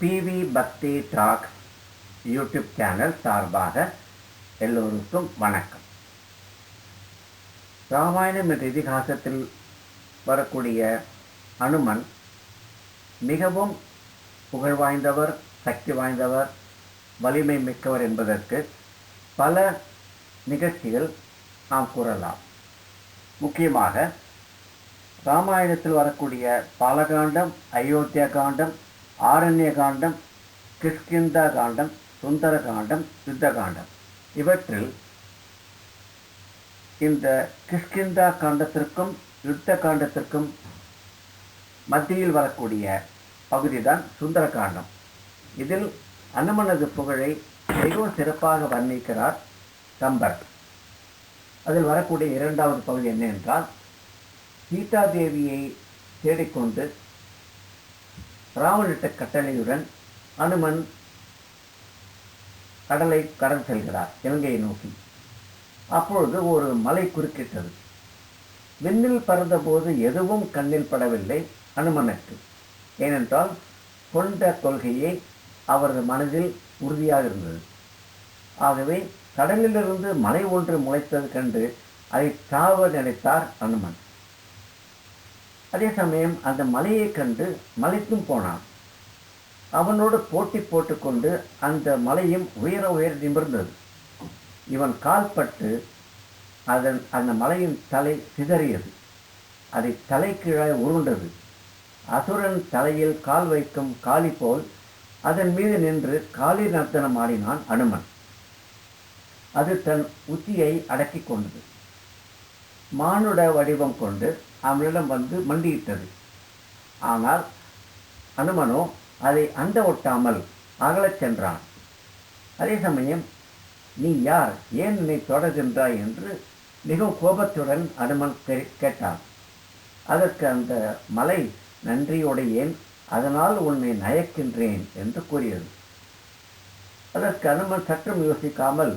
PV பக்தி talk YouTube channel சார்பாக எல்லோருக்கும் வணக்கம். ராமாயணம் என்ற இதிகாசத்தில் வரக்கூடிய அனுமன் மிகவும் புகழ் வாய்ந்தவர் சக்தி வாய்ந்தவர் வலிமை மிக்கவர் என்பதற்கு பல நிகழ்ச்சிகள் நாம் கூறலாம். முக்கியமாக ராமாயணத்தில் வரக்கூடிய பாலகாண்டம் அயோத்தியா காண்டம் ஆரண்ய காண்டம் கிஷ்கிந்தா காண்டம் சுந்தர காண்டம் யுத்த காண்டம் இவற்றில் இந்த கிஷ்கிந்தா காண்டத்திற்கும் யுத்த காண்டத்திற்கும் மத்தியில் வரக்கூடிய பகுதிதான் சுந்தர காண்டம் இதில் அனுமனது புகழை மிகவும் சிறப்பாக வர்ணிக்கிறார் கம்பர் அதில் வரக்கூடிய இரண்டாவது பகுதி என்ன என்றால் சீதாதேவியை தேடிக்கொண்டு ராவணிட்ட கட்டளையுடன் அனுமன் கடலை கடந்து செல்கிறார் இலங்கையை நோக்கி. அப்பொழுது ஒரு மலை குறுக்கிட்டது. விண்ணில் பறந்தபோது எதுவும் கண்ணில் படவில்லை அனுமனுக்கு. ஏனென்றால் கொண்ட கொள்கையை அவரது மனதில் உறுதியாக இருந்தது. ஆகவே கடலிலிருந்து மலை ஒன்று முளைத்தது கண்டு அதை தாவ நினைத்தார் அனுமன். அதே சமயம் அந்த மலையை கண்டு மலைக்கும் போனான். அவனோடு போட்டி போட்டுக்கொண்டு அந்த மலையும் உயர உயர நிமிர்ந்தது. இவன் கால்பட்டு அதன் அந்த மலையின் தலை சிதறியது. அதை தலை கீழே உருண்டது. அசுரன் தலையில் கால் வைக்கும் காளி போல் அதன் மீது நின்று காளி நர்த்தனம் ஆடினான் அனுமன். அது தன் உத்தியை அடக்கி கொண்டது. மானுட வடிவம் கொண்டு அவனிடம் வந்து மண்டியிட்டது. ஆனால் அனுமனோ அதை அண்ட ஒட்டாமல் அகலச் சென்றான். அதே சமயம் நீ யார்? ஏன் என்னை தொடர்கின்றாய்? என்று மிகவும் கோபத்துடன் அனுமன் கேட்டான். அதற்கு அந்த மலை நன்றியுடையேன் அதனால் உன்னை நயக்கின்றேன் என்று கூறியது. அதற்கு அனுமன் சற்றும் யோசிக்காமல்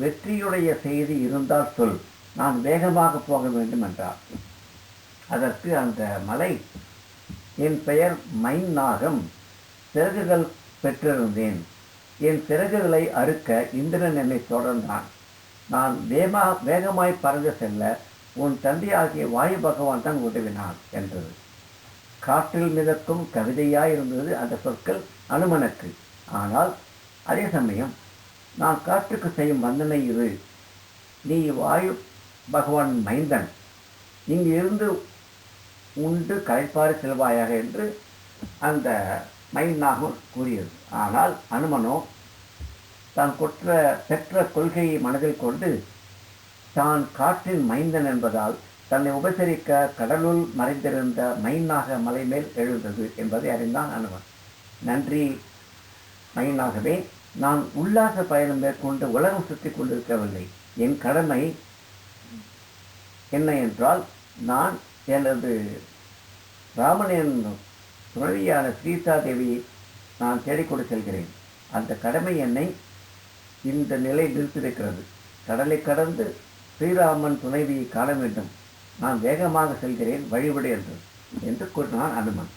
வெற்றியுடைய செய்தி இருந்தால் சொல் நான் வேகமாக போக வேண்டும் என்றார் அதற்கு அந்த மலை என் பெயர் மைன் நாகம் சிறகுகள் பெற்றிருந்தேன். என் சிறகுகளை அறுக்க இந்திரன் என்னை தொடர்ந்தான். நான் வேமா வேகமாய் பறந்து செல்ல உன் தந்தையாகிய வாயு பகவான் தான் உதவினான் என்றது. காற்றில் மிதக்கும் கவிதையாய் இருந்தது அந்த சொற்கள் அனுமனுக்கு. ஆனால் அதே சமயம் நான் காற்றுக்கு செய்யும் வந்தனை இது. நீ வாயு பகவான் மைந்தன். இங்கு இருந்து உண்டு களைப்பாறு செல்வாயாக என்று அந்த மைனாகம் கூறியது. ஆனால் அனுமனோ தான் கொற்ற பெற்ற கொள்கையை மனதில் கொண்டு தான் காற்றின் மைந்தன் என்பதால் தன்னை உபசரிக்க கடலுள் மறைந்திருந்த மைனாக மலை மேல் எழுந்தது என்பதை அறிந்தான் அனுமன். நன்றி மைனாகவே நான் உல்லாச பயணம் மேற்கொண்டு உலகம் சுற்றி கொண்டிருக்கவில்லை. என் கடமை என்ன என்றால் நான் எனது ராமனின் துணவியான சீதா தேவியை நான் தேடிக்கொண்டு செல்கிறேன். அந்த கடமை என்னை இந்த நிலை நிறுத்திருக்கிறது கடலை கடந்து ஸ்ரீராமன் துணைவியை காண வேண்டும். நான் வேகமாக செல்கிறேன் வழிவிடு என்று என்று கூறினான் அனுமன்.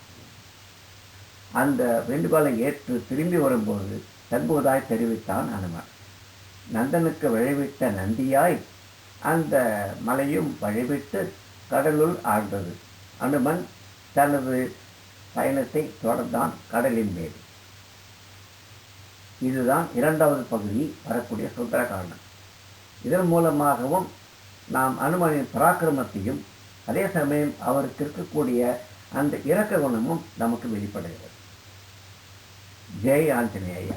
அந்த வேண்டுகோளை ஏற்று திரும்பி வரும்போது தங்குவதாய் தெரிவித்தான் அனுமன். நந்தனுக்கு வழிவிட்ட நந்தியாய் அந்த மலையும் வழிவிட்டு கடலுள் ஆழ்ந்தது. அனுமன் தனது பயணத்தை தொடர்ந்தான் கடலின் மேல். இதுதான் இரண்டாவது பகுதி வரக்கூடிய சுந்தரகாண்டம். இதன் மூலமாகவும் நாம் அனுமனின் பராக்கிரமத்தையும் அதே சமயம் அவருக்கு இருக்கக்கூடிய அந்த இரக்க குணமும் நமக்கு வெளிப்படுகிறது. ஜெய் ஆஞ்சநேயா.